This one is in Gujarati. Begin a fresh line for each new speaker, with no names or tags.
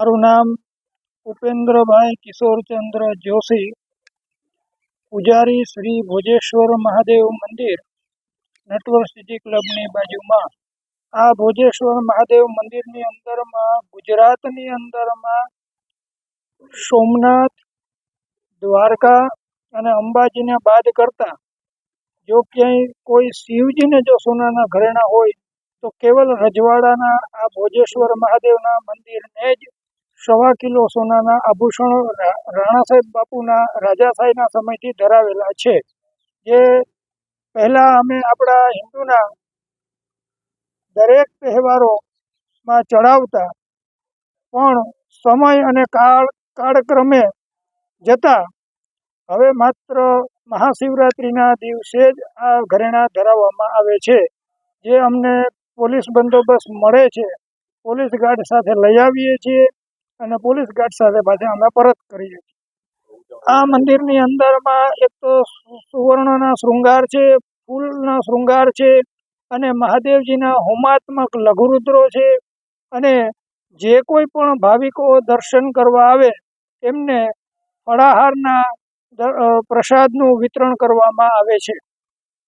મારું નામ ઉપેન્દ્રભાઈ કિશોરચંદ્ર જોશી, પૂજારી શ્રી ભોજેશ્વર મહાદેવ મંદિર નટવર સિટી ક્લબની બાજુમાં. આ ભોજેશ્વર મહાદેવ મંદિરની અંદરમાં, ગુજરાતની અંદરમાં સોમનાથ, દ્વારકા અને અંબાજીને બાદ કરતા, જો ક્યાંય કોઈ શિવજીને જો સોનાના ઘરેણા હોય, તો કેવલ રજવાડાના આ ભોજેશ્વર મહાદેવના મંદિરને જ સવા કિલો સોનાના આભૂષણો રાણા સાહેબ બાપુના રાજાશાહીના સમયથી ધરાવેલા છે. જે પહેલા અમે આપણા હિન્દુના દરેક તહેવારોમાં ચડાવતા, પણ સમય અને કાળ, કાળક્રમે જતા, હવે માત્ર મહાશિવરાત્રિના દિવસે જ આ ઘરેણા ધરાવવામાં આવે છે. જે અમને પોલીસ બંદોબસ્ત મળે છે, પોલીસ ગાર્ડ સાથે લઈ આવીએ છીએ. અને પોલીસ ગાર્ડ સાથે પાછા અમે પરત કરીએ આ મંદિરની અંદરમાં એક તો સુવર્ણના શૃંગાર છે, ફૂલના શૃંગાર છે, અને મહાદેવજીના હોમાત્મક લઘુરુદ્રો છે, અને જે કોઈ પણ ભાવિકો દર્શન કરવા આવે એમને ફળાહારના પ્રસાદનું વિતરણ કરવામાં આવે છે.